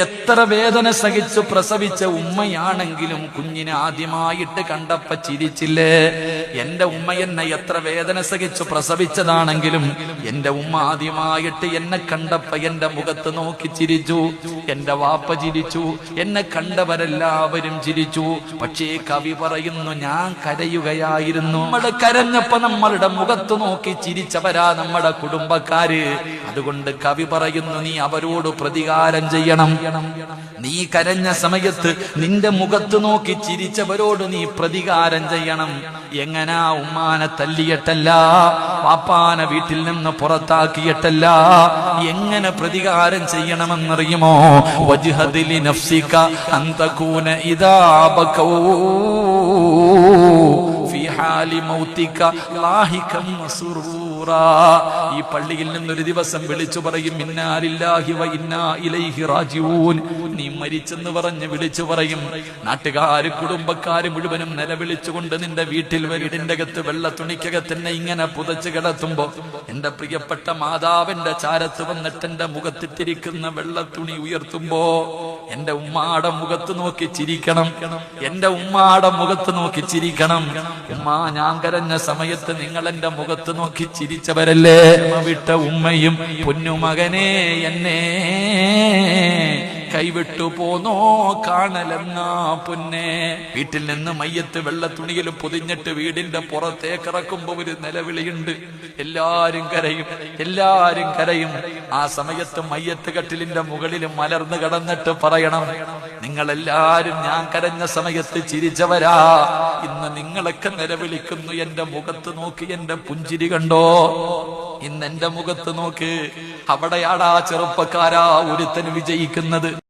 എത്ര വേദന സഹിച്ചു പ്രസവിച്ച ഉമ്മയാണെങ്കിലും കുഞ്ഞിനെ ആദ്യമായിട്ട് കണ്ടപ്പ ചിരിച്ചില്ലേ? എന്റെ ഉമ്മ എന്നെ എത്ര വേദന സഹിച്ചു പ്രസവിച്ചതാണെങ്കിലും എന്റെ ഉമ്മ ആദ്യമായിട്ട് എന്നെ കണ്ടപ്പ എന്റെ മുഖത്ത് നോക്കി ചിരിച്ചു. എന്റെ വാപ്പ ചിരിച്ചു. എന്നെ കണ്ടവരെല്ലാവരും ചിരിച്ചു. പക്ഷേ കവി പറയുന്നു ഞാൻ കരയുകയായിരുന്നു. നമ്മൾ കരഞ്ഞപ്പോ നമ്മളുടെ മുഖത്ത് നോക്കി ചിരിച്ചവരാ നമ്മുടെ കുടുംബക്കാര്. അതുകൊണ്ട് കവി പറയുന്നു നീ അവരോട് പ്രതികാരം ചെയ്യണം. നീ കരഞ്ഞ സമയത്ത് നിന്റെ മുഖത്ത് നോക്കി ചിരിച്ചവരോട് നീ പ്രതികാരം ചെയ്യണം. എങ്ങനാ ഉമ്മാനെ തല്ലിയിട്ടല്ല പാപ്പാനെ വീട്ടിൽ നിന്ന് പുറത്താക്കിയിട്ടല്ല എങ്ങനെ പ്രതികാരം ചെയ്യണമെന്നറിയുമോ? വജ്ഹദിലി നഫ്സിക അന്തകൂന ഇദാ ഈ പള്ളിയിൽ നിന്നൊരു ദിവസം വിളിച്ചു പറയും ഇന്നാലില്ലാഹി വ ഇലൈഹി റാജിഊൻ. നീ മരിച്ചെന്ന് പറഞ്ഞ് വിളിച്ചു പറയും. നാട്ടുകാര് കുടുംബക്കാര് മുഴുവനും നിലവിളിച്ചുകൊണ്ട് നിന്റെ വീട്ടിൽ വീടിന്റെ അകത്ത് വെള്ള തുണിക്കകത്ത് എന്നെ ഇങ്ങനെ പുതച്ചു കിടത്തുമ്പോ എന്റെ പ്രിയപ്പെട്ട മാതാവിന്റെ ചാരത്ത് വന്നിട്ട് എന്റെ മുഖത്തിട്ടിരിക്കുന്ന വെള്ള തുണി ഉയർത്തുമ്പോ എന്റെ ഉമ്മാടെ മുഖത്ത് നോക്കി ചിരിക്കണം. എന്റെ ഉമ്മാടെ മുഖത്ത് നോക്കി ചിരിക്കണം. ഉമ്മാ ഞാൻ കരഞ്ഞ സമയത്ത് നിങ്ങൾ എന്റെ മുഖത്ത് നോക്കി ചിരിച്ചവരല്ലേ? വിട്ട ഉമ്മയും പൊന്നുമകനെ എന്നെ. കൈവിട്ടു പോന്നോ കാണലെന്നാ പൊന്നെ. വീട്ടിൽ നിന്ന് മയ്യത്ത് വെള്ള തുണിയിൽ പൊതിഞ്ഞിട്ട് വീടിന്റെ പുറത്തേക്ക് ഇറക്കുമ്പോ ഒരു നിലവിളിയുണ്ട്. എല്ലാരും കരയും എല്ലാരും കരയും. ആ സമയത്ത് മയ്യത്ത് കട്ടിലിന്റെ മുകളിൽ മലർന്നു കിടന്നിട്ട് പറയണം നിങ്ങളെല്ലാരും ഞാൻ കരഞ്ഞ സമയത്ത് ചിരിച്ചവരാ. ഇന്ന് നിങ്ങളൊക്കെ നിലവിളിക്കുന്നു. എന്റെ മുഖത്ത് നോക്കി എന്റെ പുഞ്ചിരി കണ്ടോ? ഇന്ന് എന്റെ മുഖത്ത് നോക്ക്. അവിടെയാടാ ചെറുപ്പക്കാരാ ഒരുത്തൻ വിജയിക്കുന്നത്.